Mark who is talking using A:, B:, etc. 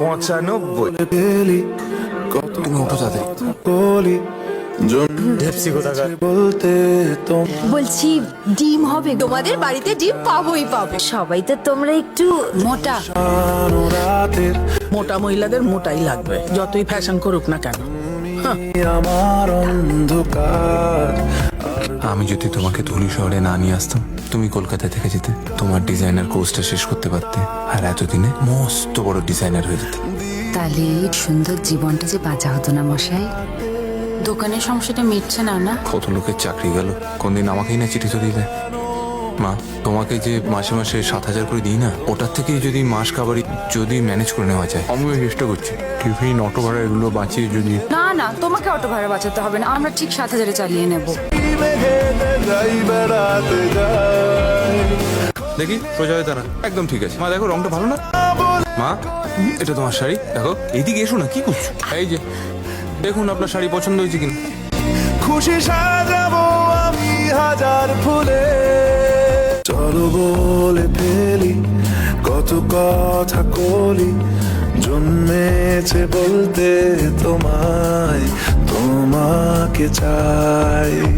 A: পঁচানব্বই।
B: কত
A: ওঠো তাদের
B: বলি
C: বলছি ডিম হবে। তোমাদের বাড়িতে ডিম পাবোই পাবো। সবাই তো তোমরা একটু মোটা।
B: রাতের
D: মোটা মহিলাদের মোটাই লাগবে যতই ফ্যাশন করুক না কেন।
B: আমার অন্ধকার।
A: আমি যদি তোমাকে ধুলি শহরে না নিয়ে আসতাম তুমি কলকাতা থেকে যেতে তোমার ডিজাইনার কোর্সটা শেষ করতে পারতে আর এতদিনে মস্ত বড় ডিজাইনার হয়ে যেতে।
E: তাহলে এই সুন্দর জীবনটা যে বাঁচা হতো না মশাই? দোকানের সমস্যাটা মিটছে না না?
A: কত লোকের চাকরি গেল কোনদিন আমাকেই না চিঠি তো দিলে। মা তোমাকে যে মাসে মাসে সাত হাজার করে দিই না ওটার থেকেই যদি মাস কাবারি যদি ম্যানেজ করে নেওয়া যায় আমি ওই চেষ্টা করছি। টিফিন অটো ভাড়া এগুলো বাঁচিয়ে যদি
E: না না তোমাকে অটো ভাড়া বাঁচাতে হবে না আমরা ঠিক সাত হাজারে চালিয়ে নেব।
A: দেখি সোজা হয়ে দাঁড়া। একদম ঠিক আছে। মা দেখো রংটা ভালো না? মা এটা তোমার শাড়ি? দেখো এইদিকে এসো না কি করছ? এই যে দেখুন আপনার শাড়ি পছন্দ হয়েছে কিনা।
B: খুশি সাজাবো আমি হাজার ফুলে। চলো বলে ফেলি কত কথা কলি জন্মেছে বলতে তোমায় তোমাকে চাই।